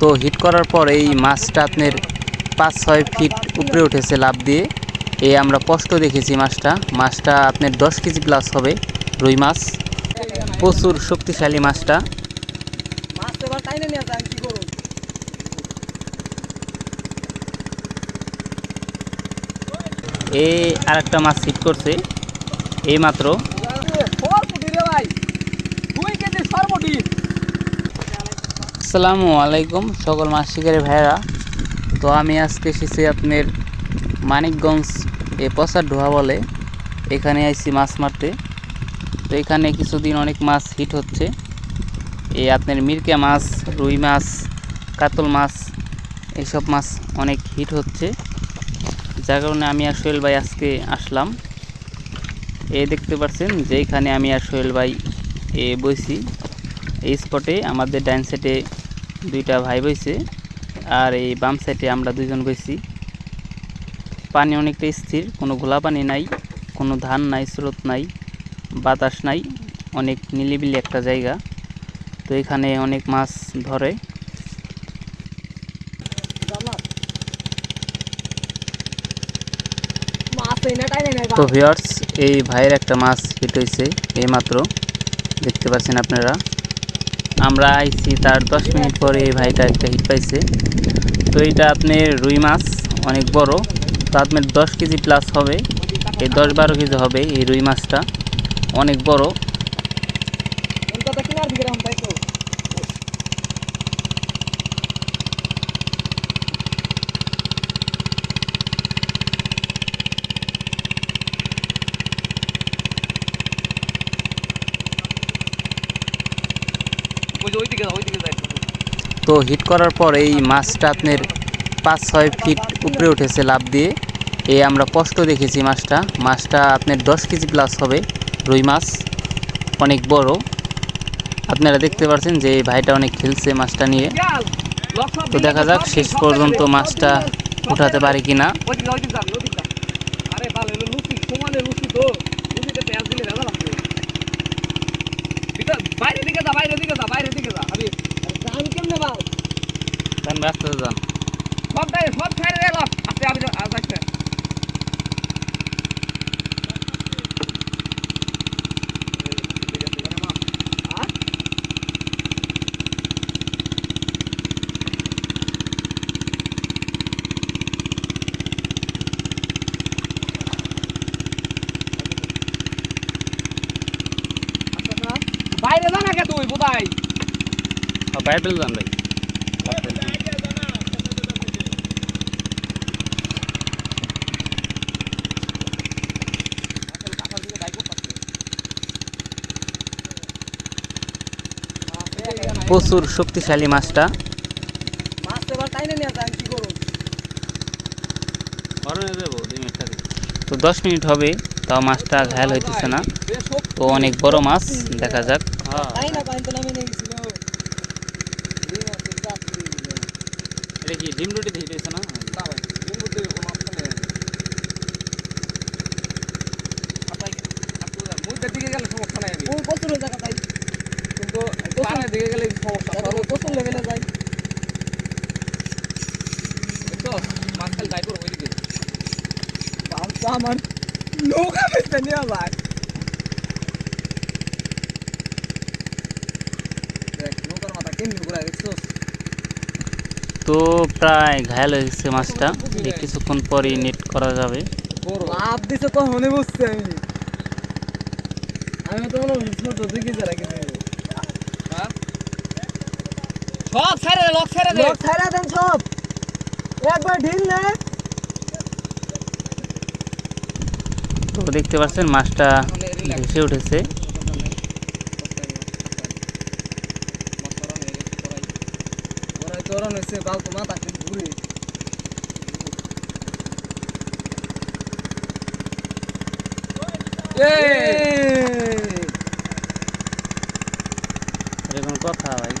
তো হিট করার পর এই মাছটা আপনার পাঁচ ছয় ফিট উপরে উঠেছে লাভ দিয়ে। এই আমরা স্পষ্ট দেখেছি মাছটা। মাছটা আপনার দশ কেজি প্লাস হবে রুই মাছ। প্রচুর শক্তিশালী মাছটা। এ আর একটা মাছ হিট করছে। এই মাত্র সরপুটি রে ভাই দুই কেজি সরপুটি আসসালামু আলাইকুম সকল মাছ শিকারী ভাইয়েরা। তো আমি আজকে এসেছি আপনার মানিকগঞ্জ এ পচার ডোহা বলে। এখানে আইছি মাছ মারতে। তো এখানে কিছুদিন অনেক মাছ হিট হচ্ছে। এই আপনার মিরকে মাছ, রুই মাছ, কাতল মাছ, এইসব মাছ অনেক হিট হচ্ছে। যার কারণে আমি আর সোহেল ভাই আজকে আসলাম। এ দেখতে পাচ্ছেন যে এখানে আমি আর সোহেল ভাই এ বইছি। এই স্পটে আমাদের ডাইন সাইডে দুইটা ভাই বইছে আর এই বাম সাইডে আমরা দুইজন বইছি। পানি অনেকটা স্থির কোনো ঘোলা পানি নাই কোনো ধান নাই স্রোত নাই বাতাস নাই অনেক নিলিবিলি একটা জায়গা। তো এখানে অনেক মাছ ধরে। এই তো ভিওর্স এই ভাইয়ের একটা মাছ হিট হয়েছে এইমাত্র। দেখতে পাচ্ছেন আপনারা। আমরা আইছি তার দশ মিনিট পরে এই ভাইটা একটা হিট পাইছে। তো এটা আপনি রুই মাছ, অনেক বড়। তো আপনার দশ কেজি প্লাস হবে। এই দশ বারো কেজি হবে এই রুই মাছটা। অনেক বড়। তো হিট করার পর এই মাছটা আপনার পাঁচ ছয় ফিট উপরে উঠেছে লাভ দিয়ে। এই আমরা স্পষ্ট দেখেছি মাছটা। মাছটা আপনার দশ কেজি প্লাস হবে রুই মাছ। অনেক বড়। আপনারা দেখতে পাচ্ছেন যে ভাইটা অনেক খেলছে মাছটা নিয়ে। তো দেখা যাক শেষ পর্যন্ত মাছটা উঠাতে পারে কি না আরে ভালো হলো লুচি সমানে লুচি তো লুচিতে তেল দিলে ভেজা লাগবে ভিতর বাইরে দিকে যা বাইরে দিকে যা বাইরে দিকে যা আমি আমি কেমনে বাল কারণ রাস্তাতে যান সবটাই সব ছেড়ে গেল আস্তে আমি আজ আসছে বাইরে যা না কে তুই বোধাই বাইরে যান ভাই প্রচুর শক্তিশালী মাছটা। তো দশ মিনিট হবে তাও মাছটা ঘায়াল হইতেছে না। তো অনেক বড় মাছ দেখা যাক। কি ডিম রুটি দিয়ে না? দিকে গেলে সমস্যা নাই। পানের দিকে গেলে সমস্যা প্রচুর লেভেলে ওইদিকে। আমার নৌকা বেচতে নিয়ে তো প্রায় ঘায়াল হয়ে গেছে মাছটা। কিছুক্ষণ পরই নেট করা যাবে। লাভ দিছে তো মনে বুঝছি আমি। আমি তো মনে যারা সব ছেড়ে দে লক ছেড়ে দে। লক ছেড়ে দেন সব। একবার ঢিল নে। তো দেখতে পাচ্ছেন মাছটা ভেসে উঠেছে। চরণ হয়েছে বাল তো মাথা ঘুরে কথা ভাই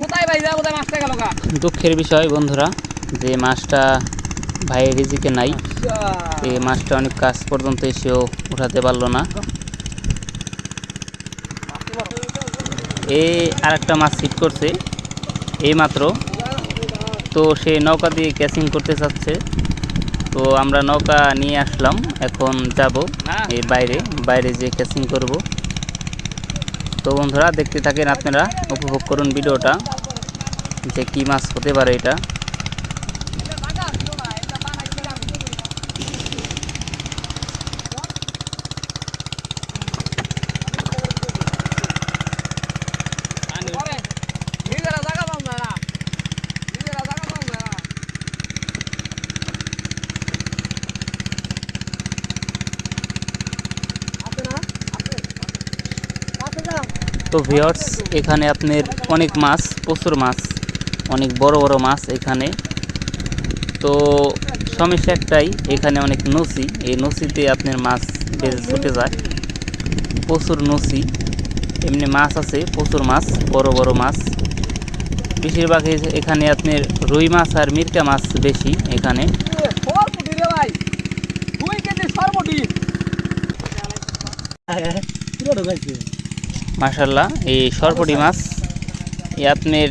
কোথায় ভাই যা কোথায় মাছটা গেল গা দুঃখের বিষয় বন্ধুরা যে মাছটা ভাইয়ের রিজিকে নাই এই মাছটা অনেক কাজ পর্যন্ত এসেও উঠাতে পারল না। এই আর একটা মাছ ছিট করছে এই মাত্র। তো সে নৌকা দিয়ে ক্যাচিং করতে চাচ্ছে। তো আমরা নৌকা নিয়ে আসলাম এখন যাব এই বাইরে বাইরে যে ক্যাচিং করব। তো বন্ধুরা দেখতে থাকেন আপনারা উপভোগ করুন ভিডিওটা। যে কি মাছ হতে পারে এটা। তো ভিওর্স এখানে আপনার অনেক মাছ প্রচুর মাছ। অনেক বড় বড় মাছ এখানে। তো সমস্যা একটাই এখানে অনেক নসি। এই নসিতে আপনার মাছ বেশ ছুটে যায়। প্রচুর নসি। এমনি মাছ আছে প্রচুর মাছ বড় বড় মাছ। বেশিরভাগ এখানে আপনার রুই মাছ আর মিরকা মাছ বেশি এখানে। কেজি সরপুটি মাশাল্লাহ এই সরপটি মাছ। এই আপনার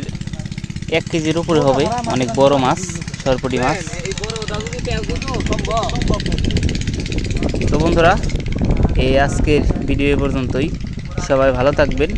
এক কেজির উপরে হবে অনেক বড় মাছ, সরপটি মাছ। তো বন্ধুরা, এই আজকের ভিডিও পর্যন্তই। সবাই ভালো থাকবেন।